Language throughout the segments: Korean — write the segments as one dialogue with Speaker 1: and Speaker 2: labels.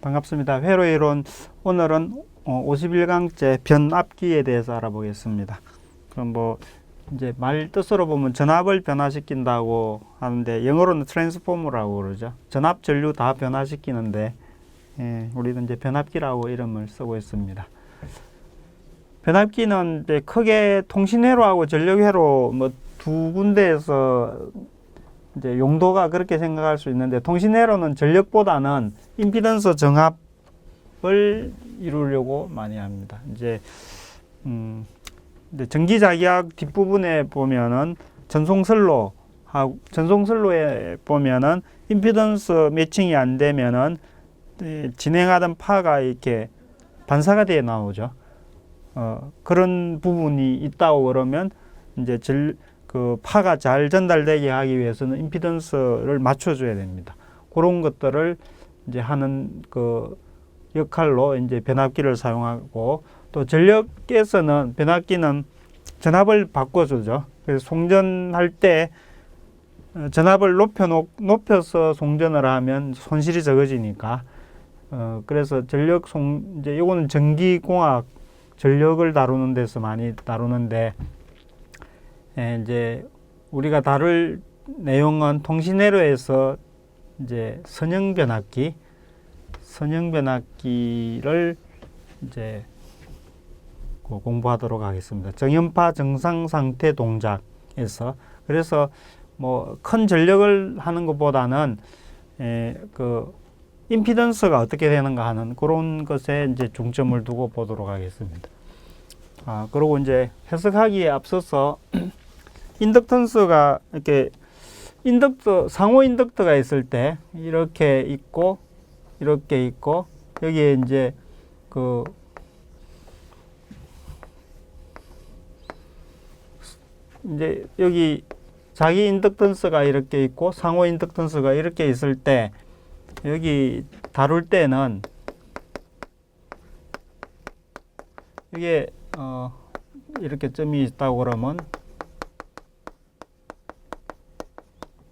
Speaker 1: 반갑습니다. 회로 이론 오늘은 어, 51강째 변압기에 대해서 알아보겠습니다. 그럼 뭐 이제 말 뜻으로 보면 전압을 변화시킨다고 하는데 영어로는 트랜스포머라고 그러죠. 전압 전류 다 변화시키는데 예, 우리는 이제 변압기라고 이름을 쓰고 있습니다. 변압기는 이제 크게 통신회로하고 전력회로 뭐 두 군데에서 이제 용도가 그렇게 생각할 수 있는데 통신회로는 전력보다는 임피던스 정합을 이루려고 많이 합니다. 이제 음 근데 전기자기약 뒷부분에 보면은 전송선로 전송선로에 보면은 임피던스 매칭이 안 되면은 이 진행하던 파가 이렇게 반사가 되어 나오죠. 어, 그런 부분이 있다고 그러면 이제 절, 그 파가 잘 전달되게 하기 위해서는 임피던스를 맞춰줘야 됩니다. 그런 것들을 이제 하는 그 역할로 이제 변압기를 사용하고 또 전력에서는 변압기는 전압을 바꿔주죠. 그래서 송전할 때 어, 전압을 높여 놓, 높여서 송전을 하면 손실이 적어지니까 어 그래서 전력 송 이제 이거는 전기공학 전력을 다루는 데서 많이 다루는데 예, 이제 우리가 다룰 내용은 통신회로에서 이제 선형 변압기, 선형 변압기를 이제 그 공부하도록 하겠습니다. 정연파 정상 상태 동작에서 그래서 뭐 큰 전력을 하는 것보다는 에, 그 임피던스가 어떻게 되는가 하는 그런 것에 이제 중점을 두고 보도록 하겠습니다. 아, 그리고 이제 해석하기에 앞서서 인덕턴스가 이렇게 인덕터 상호 인덕터가 있을 때 이렇게 있고 이렇게 있고 여기에 이제 그 이제 여기 자기 인덕턴스가 이렇게 있고 상호 인덕턴스가 이렇게 있을 때 여기 다룰 때는 이게 어 이렇게 점이 있다고 그러면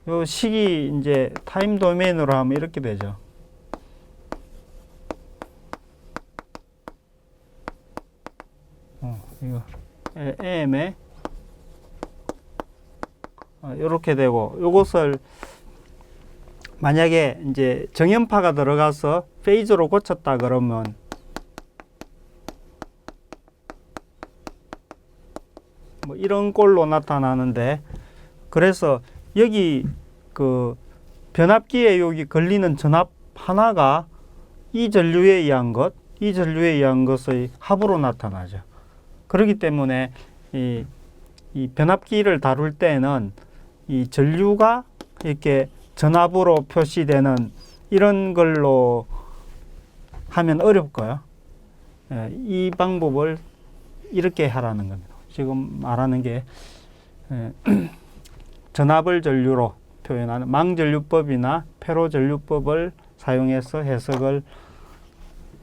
Speaker 1: 요 식이 이제 타임 도메인으로 하면 이렇게 되죠. 어, 이거 AM에 어, 이렇게 되고 요것을 만약에 이제 정연파가 들어가서 페이즈로 고쳤다 그러면 뭐 이런 꼴로 나타나는데 그래서 여기 그 변압기에 여기 걸리는 전압 하나가 이 전류에 의한 것, 이 전류에 의한 것의 합으로 나타나죠. 그렇기 때문에 이, 이 변압기를 다룰 때는 이 전류가 이렇게 전압으로 표시되는 이런 걸로 하면 어렵고요. 예, 이 방법을 이렇게 하라는 겁니다. 지금 말하는 게 예, 전압을 전류로 표현하는 망전류법이나 페로전류법을 사용해서 해석을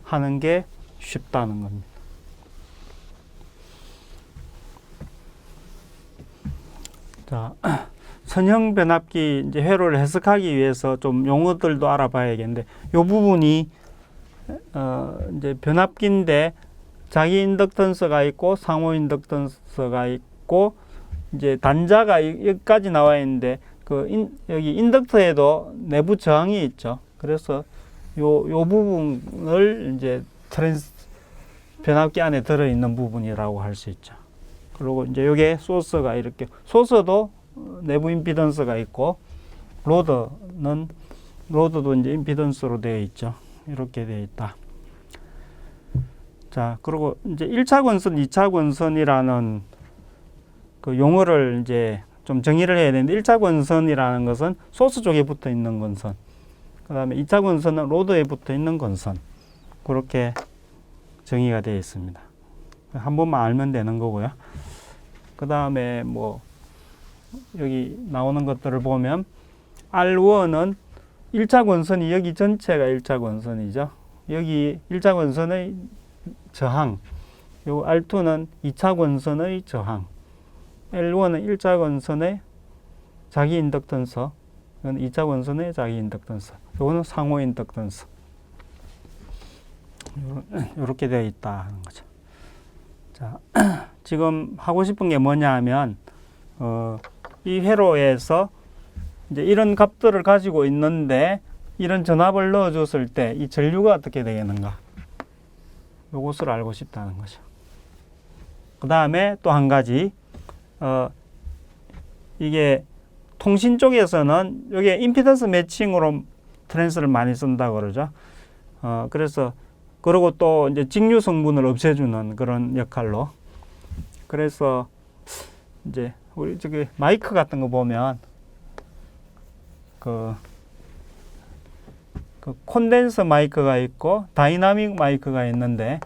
Speaker 1: 하는 게 쉽다는 겁니다. 자, 선형 변압기 이제 회로를 해석하기 위해서 좀 용어들도 알아봐야겠는데 이 부분이 어 이제 변압기인데 자기 인덕턴스가 있고 상호 인덕턴스가 있고 이제 단자가 이- 여기까지 나와 있는데 그 인, 여기 인덕터에도 내부 저항이 있죠. 그래서 요, 요 부분을 이제 트랜스 변압기 안에 들어 있는 부분이라고 할 수 있죠. 그리고 이제 요게 소스가 이렇게 소스도 어, 내부 임피던스가 있고 로드는 로드도 이제 임피던스로 되어 있죠. 이렇게 되어 있다. 자, 그리고 이제 1차 권선, 2차 권선이라는 그 용어를 이제 좀 정의를 해야 되는데 1차 권선이라는 것은 소스 쪽에 붙어 있는 권선. 그다음에 2차 권선은 로드에 붙어 있는 권선. 그렇게 정의가 되어 있습니다. 한 번만 알면 되는 거고요. 그다음에 뭐 여기 나오는 것들을 보면 R1은 1차 권선이 여기 전체가 1차 권선이죠. 여기 1차 권선의 저항. 요 R2는 2차 권선의 저항. L1은 1차 권선의 자기 인덕턴서, 이건 2차 권선의 자기 인덕턴서, 이거는 상호 인덕턴서. 이렇게 되어 있다 하는 거죠. 자, 지금 하고 싶은 게 뭐냐 하면 어, 이 회로에서 이제 이런 값들을 가지고 있는데 이런 전압을 넣어줬을 때 이 전류가 어떻게 되겠는가? 요것을 알고 싶다는 거죠. 그 다음에 또 한 가지, 어, 이게 통신 쪽에서는 여기에 임피던스 매칭으로 트랜스를 많이 쓴다 그러죠. 어, 그래서 그리고 또 이제 직류 성분을 없애주는 그런 역할로. 그래서 이제 우리 저기 마이크 같은 거 보면 그, 그 콘덴서 마이크가 있고 다이나믹 마이크가 있는데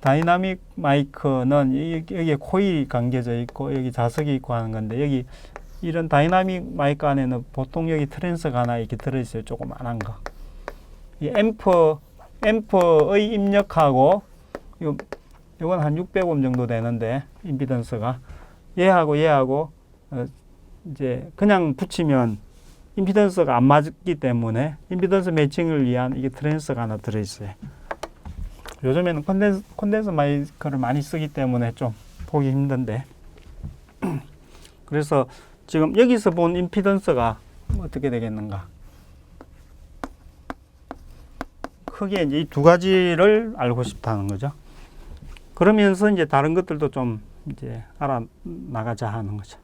Speaker 1: 다이나믹 마이크는 이- 여기에 코일이 감겨져 있고 여기 자석이 있고 하는 건데 여기 이런 다이나믹 마이크 안에는 보통 여기 트랜스가 하나 이렇게 들어있어요 조그만한 거. 이 앰프 앰프의 입력하고 이거 이건 한 600옴 정도 되는데 임피던스가 얘하고 얘하고 어, 이제 그냥 붙이면 임피던스가 안 맞기 때문에 임피던스 매칭을 위한 이게 트랜스가 하나 들어있어요. 요즘에는 콘덴스, 콘덴서 마이크를 많이 쓰기 때문에 좀 보기 힘든데 그래서 지금 여기서 본 임피던스가 어떻게 되겠는가? 크게 이제 이 두 가지를 알고 싶다는 거죠. 그러면서 이제 다른 것들도 좀 이제 알아 나가자 하는 거죠.